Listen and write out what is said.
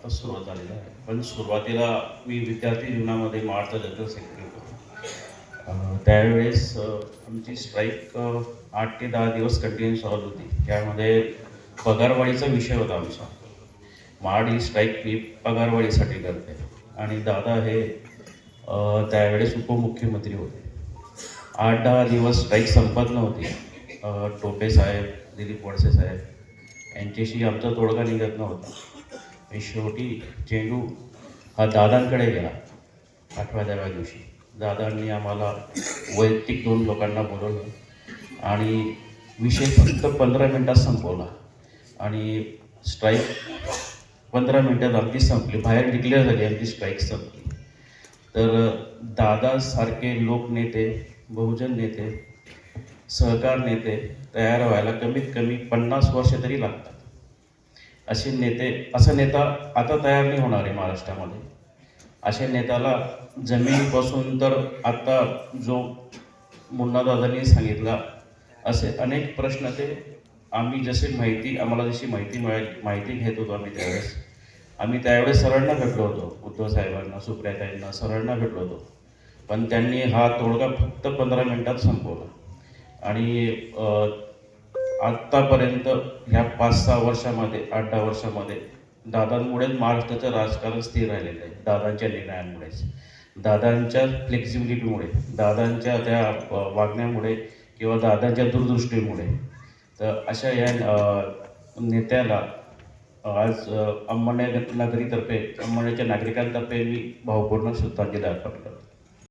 आता सुरुवात झालेला आहे. पण सुरुवातीला मी विद्यार्थी जीवनामध्ये महाराष्ट्र जनरल सेक्रेटरी होतो. त्यावेळेस आमची स्ट्राईक आठ ते दहा दिवस कंटिन्यू चालत होती. त्यामध्ये पगारवाढीचा विषय होता आमचा. माड ही स्ट्राईक मी पगारवाढीसाठी करते आणि दादा हे त्यावेळेस उपमुख्यमंत्री होते. आठ दहा दिवस स्ट्राईक संपत नव्हती. टोपे साहेब दिलीप वडसे साहेब यांच्याशी आमचा तोडगा निघत नव्हता. आणि शेवटी चेंडू हा दादांकडे गेला. आठव्या दहाव्या दिवशी. दादांनी आम्हाला वैयक्तिक दोन लोकांना बोलवलं आणि विषय फक्त पंधरा मिनटात संपवला. आणि स्ट्राईक पंधरा मिनटात आमची संपली. बाहेर डिक्लेअर झाली आमची स्ट्राईक संपली. तर दादासारखे लोकनेते बहुजन नेते सहकार नेते तयार व्हायला कमीत कमी पन्नास वर्ष तरी लागतात. असे नेते असा नेता आता तयार नाही होणार आहे महाराष्ट्रामध्ये. अशा नेत्याला जमिनीपासून तर आत्ता जो मुन्ना दादांनी सांगितला असे अनेक प्रश्न ते आम्ही जसे माहिती आम्हाला जशी माहिती मिळाली माहिती घेत होतो आम्ही त्यावेळेस. आम्ही त्यावेळेस सरळना भेटलो होतो उद्धव साहेबांना सुप्रियाताईंना सरळना भेटलो होतो. पण त्यांनी हा तोडगा फक्त पंधरा मिनटात संपवला. आणि आत्तापर्यंत ह्या पाच सहा वर्षामध्ये आठ दहा वर्षामध्ये दादांमुळेच महाराष्ट्राचं राजकारण स्थिर राहिलेलं आहे. दादांच्या निर्णयांमुळेच दादांच्या फ्लेक्झिबिलिटीमुळे दादांच्या त्या वागण्यामुळे किंवा दादांच्या दूरदृष्टीमुळे. तर अशा या नेत्याला आज अ, नागरीतर्फे नगरीतर्फे नागरिकांतर्फे मी भावपूर्ण श्रद्धांजली अर्पण करतो